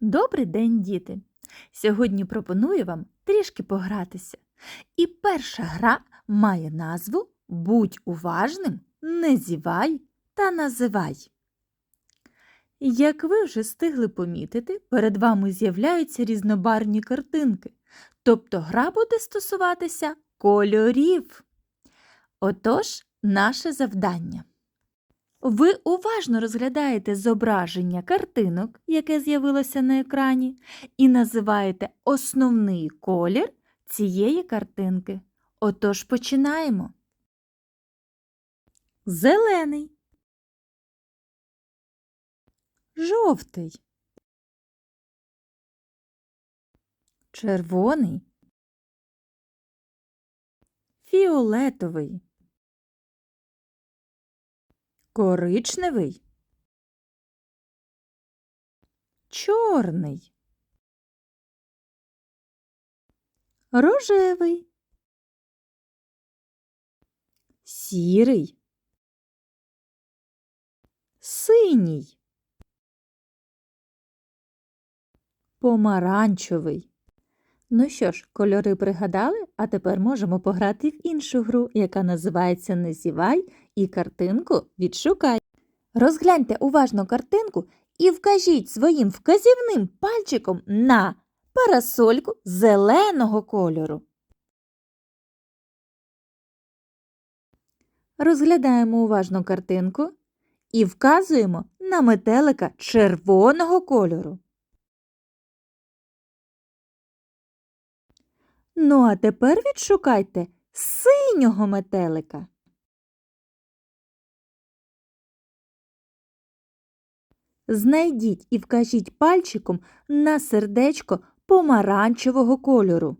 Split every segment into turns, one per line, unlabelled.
Добрий день, діти! Сьогодні пропоную вам трішки погратися. І перша гра має назву Будь уважним, не зівай та називай. Як ви вже встигли помітити, перед вами з'являються різнобарвні картинки, тобто гра буде стосуватися кольорів. Отож, наше завдання. Ви уважно розглядаєте зображення картинок, яке з'явилося на екрані, і називаєте основний колір цієї картинки. Отож починаємо. Зелений. Жовтий. Червоний. Фіолетовий. Коричневий. Чорний. Рожевий. Сірий. Синій. Помаранчевий. Ну що ж, кольори пригадали, а тепер можемо пограти в іншу гру, яка називається Не зівай і картинку відшукай. Розгляньте уважно картинку і вкажіть своїм вказівним пальчиком на парасольку зеленого кольору. Розглядаємо уважно картинку і вказуємо на метелика червоного кольору. Ну, а тепер відшукайте синього метелика. Знайдіть і вкажіть пальчиком на сердечко помаранчевого кольору.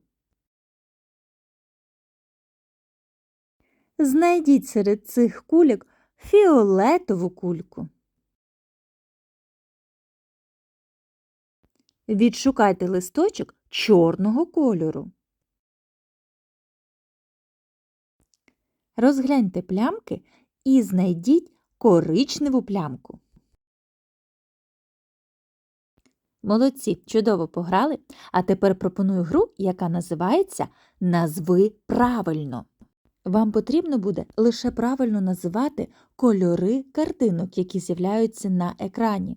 Знайдіть серед цих кульок фіолетову кульку. Відшукайте листочок чорного кольору. Розгляньте плямки і знайдіть коричневу плямку. Молодці, чудово пограли. А тепер пропоную гру, яка називається Назви правильно. Вам потрібно буде лише правильно називати кольори картинок, які з'являються на екрані.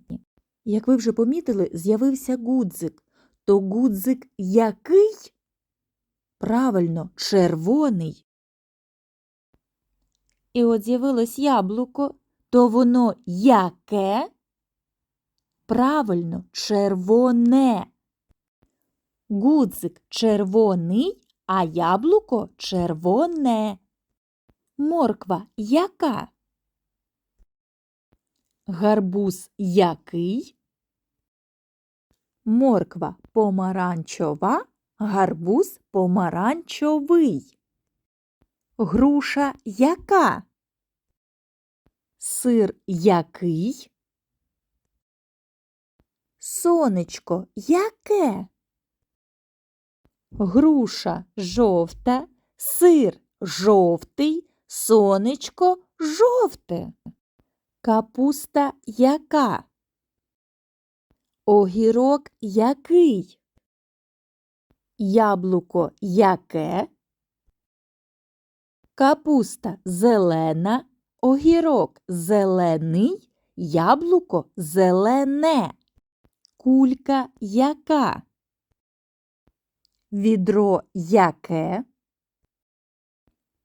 Як ви вже помітили, з'явився гудзик. То гудзик який? Правильно, червоний. І от з'явилось яблуко, то воно яке? Правильно, червоне. Гудзик червоний, а яблуко червоне. Морква яка? Гарбуз який? Морква помаранчова, гарбуз помаранчовий. Груша яка? Сир який? Сонечко яке? Груша жовта, сир жовтий, сонечко жовте. Капуста яка? Огірок який? Яблуко яке? Капуста зелена, огірок зелений, яблуко зелене. Кулька яка? Відро яке?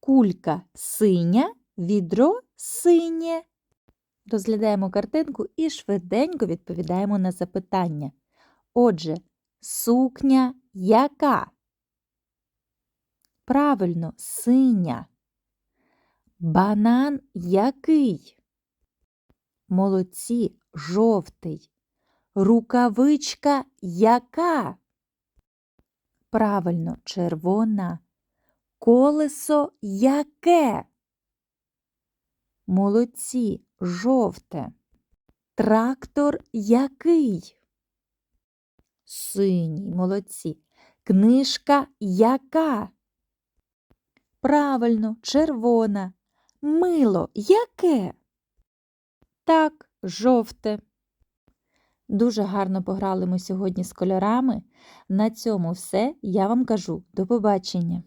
Кулька синя, відро синє. Розглядаємо картинку і швиденько відповідаємо на запитання. Отже, сукня яка? Правильно, синя. Банан який? Молодці, жовтий. Рукавичка яка? Правильно, червона. Колесо яке? Молодці, жовте. Трактор який? Синій, молодці. Книжка яка? Правильно, червона. Мило яке? Так, жовте. Дуже гарно пограли ми сьогодні з кольорами. На цьому все. Я вам кажу до побачення.